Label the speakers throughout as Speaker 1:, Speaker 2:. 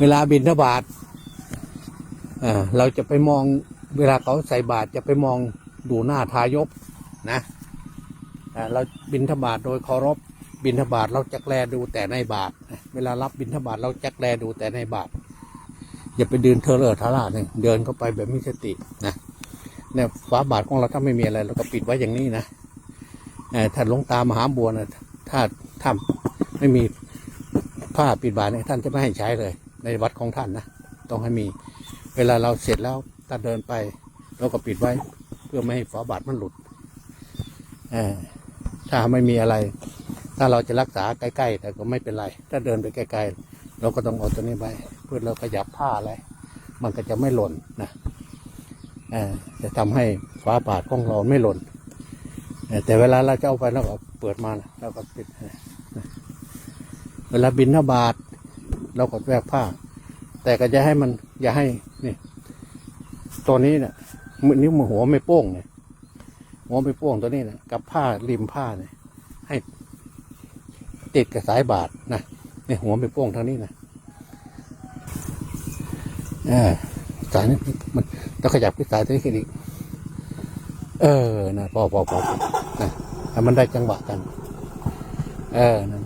Speaker 1: เวลาบินทบาทเราจะไปมองเวลาเขาใส่บาตรจะไปมองดูหน้าทายกนะเราบินทบาทโดยเคารพบินทบาทเราจักแลดูแต่ในบาทเวลารับบินทบาทเราจักแลดูแต่ในบาทอย่าไปเดินเทเลอะทะล่าเนี่ยเดินเข้าไปแบบมีสตินะเนี่ยฝาบาทของเราถ้าไม่มีอะไรเราก็ปิดไว้อย่างนี้นะเอ่อถ้าหลงตามหาบัวนะถ้าถ้าไม่มีผ้าปิดบาทเนี่ยท่านจะไม่ให้ใช้เลย ในวัดของท่านนะ ต้องให้มี เวลาเราเสร็จแล้วถ้าเดินไป เราก็ปิดไว้ เพื่อไม่ให้ฝาบาทมันหลุดถ้าไม่มีอะไร ถ้าเราจะรักษาใกล้ๆแต่ก็ไม่เป็นไร ถ้าเดินไปใกลๆเราก็ต้องเอาตัวนี้ไปเพื่อเราขยับผ้าอะไรมันก็จะไม่หล่นนะจะทำให้ฝาบาทของเราไม่หล่นแต่เวลาเราจะเอาไปเราก็เปิดมาเราก็ปิดเวลาบินทบาท เราก็แวกผ้าแต่ก็จะให้มันอย่าให้นี่ตัวนี้เนี่ยมือนิ้วมือหัวไม่โป้งเนี่ยหัวไม่โป้งตัวนี้เนี่ยกับผ้าริมผ้าเนี่ย ให้ติดกับสายบาทนะนี่หัวไม่โป้งทางนี้นะเออสายนี้มันต้องขยับขึ้นสายตัวนี้ขึ้นอีกเออนะพอพอพอนะให้มันได้จังหวะกัน เออนะ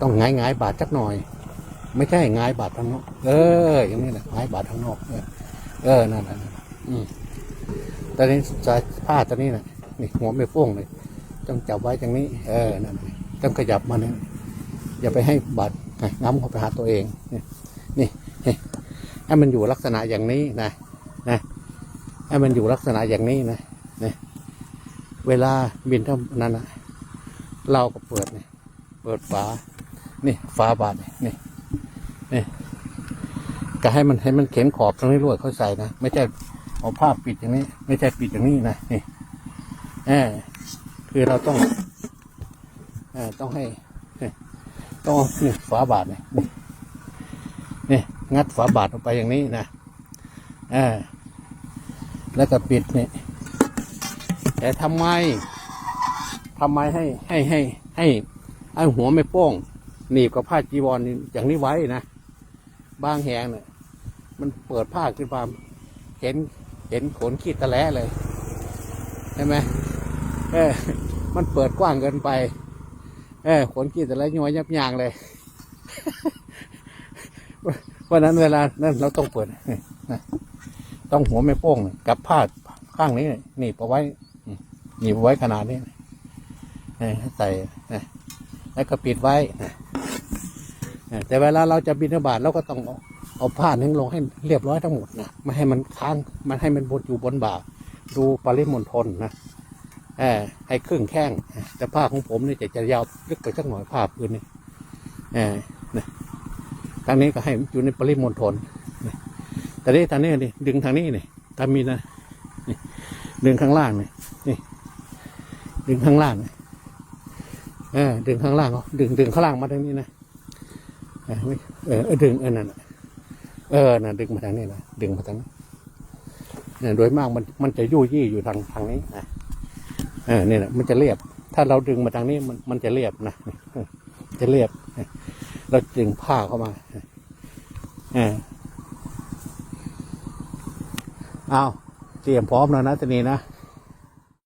Speaker 1: ต้องงายงายบาทสักหน่อย ไม่ใช่งายบาททางนอก เออ อย่างนี้นะงายบาททางนอก เออเออนั่นนั่นอืมตอนนี้สายผ้าตัวนี้นะนี่หัวไม่โป้งเลยต้องจับไว้อย่างนี้ เออนั่นต้องขยับมาเนี่ยอย่าไปให้บาดง้ำเข้าไปหาตัวเองนี่นี่นี่ให้มันอยู่ลักษณะอย่างนี้นะนะให้มันอยู่ลักษณะอย่างนี้นะนะเวลาบินเท่านั้นนะเราก็เปิดเนี่ยเปิดฝา นี่ฝาบาทนี่นี่นี่ก็ให้มันให้มันเข็นขอบตรงนี้รวดเข้าใส่นะไม่ใช่เอาผ้าปิดอย่างนี้ ไม่ใช่ปิดอย่างนี้นะนี่เออคือเราต้องเออต้องให้นี่ต้องนี่ฝาบาทนี่นี่นี่งัดฝาบาทออกไปอย่างนี้นะเออแล้วก็ปิดนี่แต่ทำไมทำไมให้ให้ให้ให้ให้หัวไม่โป้ง หนีบกับผ้าจีวรอย่างนี้ไว้นะบางแหงเนี่ยมันเปิดผ้าขึ้นมาเห็นเห็นขนขีดตะแล้เลยใช่ไหมเออ มันเปิดกว้างเกินไป เออขนขีดตะแล้ย้อยยับยางเลยเพราะนั้นเวลานั้นเราต้องเปิดนะต้องหัวไม่โป้งกับผ้าข้างนี้หนีบเอาไว้หนีบเอาไว้ขนาดนี้ใส่แล้วก็ปิดไว้ แต่เวลาเราจะบินบาตเราก็ต้องเอาผ้านึงลงให้เรียบร้อยทั้งหมดนะไม่ให้มันค้างมันให้มันบนอยู่บนบ่า ดูปริมณฑลนะเออให้ครึ่งแข้งแต่ผ้าของผมนี่จะจะยาวลึกกว่าสักหน่อยผ้าปืนนี่เออนะทางนี้ก็ให้อยู่ในปริมณฑลแต่นี้ทางนี้นี่ดึงทางนี้นี่ถ้ามีนะนี่ดึงข้างล่างนี่นี่ ดึงข้างล่างเออดึงข้างล่างเอาดึงดึงข้างล่างมาทางนี้นะ เออเออดึงเออนั่นน่ะเออน่ะดึงมาทางนี้นะดึงมาทางนี้เนี่ยโดยมากมันมันจะยู่ยี่อยู่ทางทางนี้นะเออเนี่ยนะมันจะเรียบ ถ้าเราดึงมาทางนี้มันมันจะเรียบนะจะเรียบเราดึงผ้าเข้ามาเออเอาเตรียมพร้อมแล้วนะทีนี้นะ